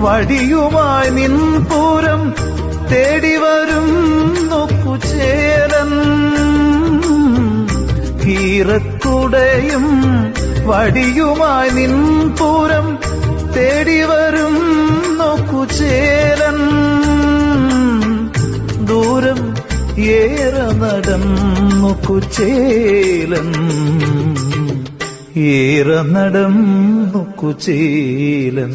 വടിയുമായി നിൻപൂരം തേടിവരും നോക്കുചേരൻ കീറക്കുടയും വടിയുമായി നിൻപൂരം തേടിവരും നോക്കുചേരൻ ദൂരം ഏറെ നടന്നു കുചേലൻ ഏറെ നടന്നു കുചേലൻ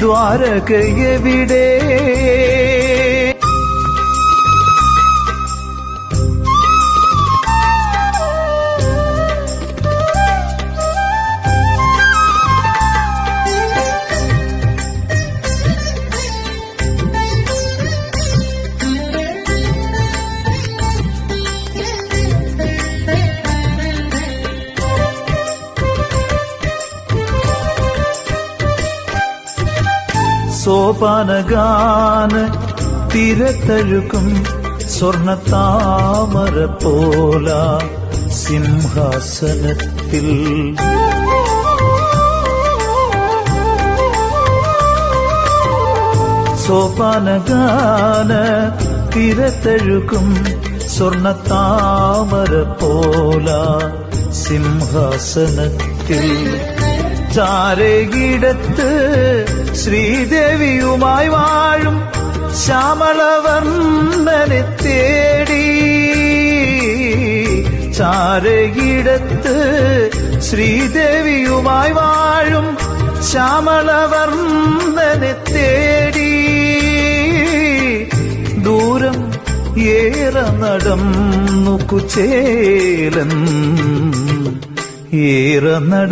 ദ്വാരകയെവിടെ? സോപാനഗാന തിരത്തഴുക്കും സ്വർണ താമര പോല സിംഹാസനത്തിൽ. സോപാനഗാന തിരത്തഴുക്കും സ്വർണ താമര പോല സിംഹാസനത്തിൽ. ചാരകിടത്ത് ശ്രീദേവിയുമായി വാഴും ശ്യാമളവർണനെ തേടി. ചാരകിടത്ത് ശ്രീദേവിയുമായി വാഴും ശ്യാമളവർണനെ തേടി. ദൂരം ഏറെ നടന്നു കുചേലൻ ഏറെ നട